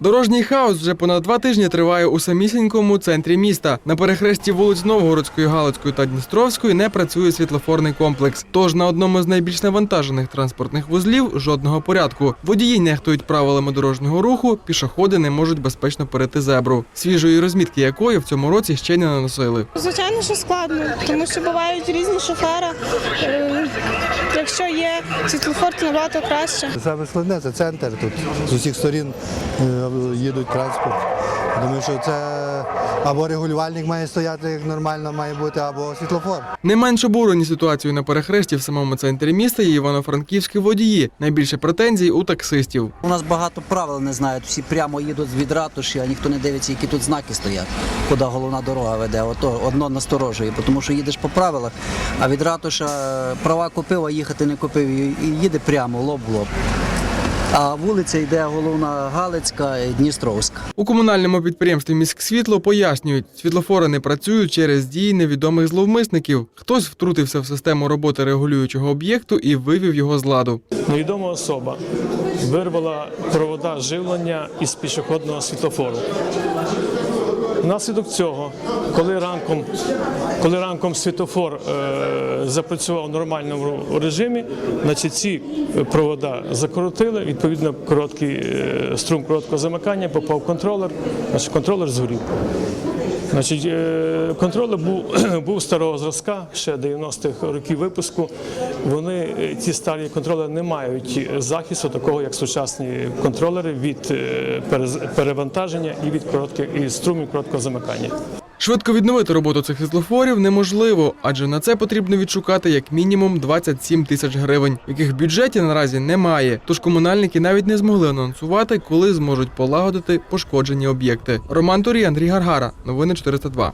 Дорожній хаос вже понад два тижні триває у самісінькому центрі міста. На перехресті вулиць Новгородської, Галицької та Дністровської не працює світлофорний комплекс. Тож на одному з найбільш навантажених транспортних вузлів жодного порядку. Водії нехтують правилами дорожнього руху, пішоходи не можуть безпечно перейти зебру, свіжої розмітки якої в цьому році ще не наносили. Звичайно, що складно, тому що бувають різні шофери. Якщо є світлофор, то набагато краще. Саме складне це центр тут. З усіх сторін е, їдуть транспорт. Думаю, що це або регулювальник має стояти як нормально має бути, або світлофор. Не менш обурені ситуацією на перехресті в самому центрі міста є івано-франківські водії. Найбільше претензій у таксистів. У нас багато правил не знають. Всі прямо їдуть від ратуші, а ніхто не дивиться, які тут знаки стоять, куди головна дорога веде. Ото одно насторожує, тому що їдеш по правилах, а від ратуша права купив, а їхати не купив. І і їде прямо лоб в лоб. А вулиця йде головна Галицька і Дністровська. У комунальному підприємстві «Міськсвітло» пояснюють, світлофори не працюють через дії невідомих зловмисників. Хтось втрутився в систему роботи регулюючого об'єкту і вивів його з ладу. Невідома особа вирвала провода живлення із пішохідного світлофору. Внаслідок цього, коли ранком, коли ранком світофор е, запрацював в нормальному режимі, значить ці провода закоротили, відповідно, короткий е, струм короткого замикання попав контролер, значить контролер згорів. Значить, е, контролер був, був старого зразка, ще 90-х років випуску. Вони е, ці старі контролери не мають захисту такого, як сучасні контролери від е, перевантаження і від коротких і струмів короткого замикання. Швидко відновити роботу цих світлофорів неможливо, адже на це потрібно відшукати як мінімум 27 тисяч гривень, яких в бюджеті наразі немає. Тож комунальники навіть не змогли анонсувати, коли зможуть полагодити пошкоджені об'єкти. Роман Турій, Андрій Гаргара. Новини 402.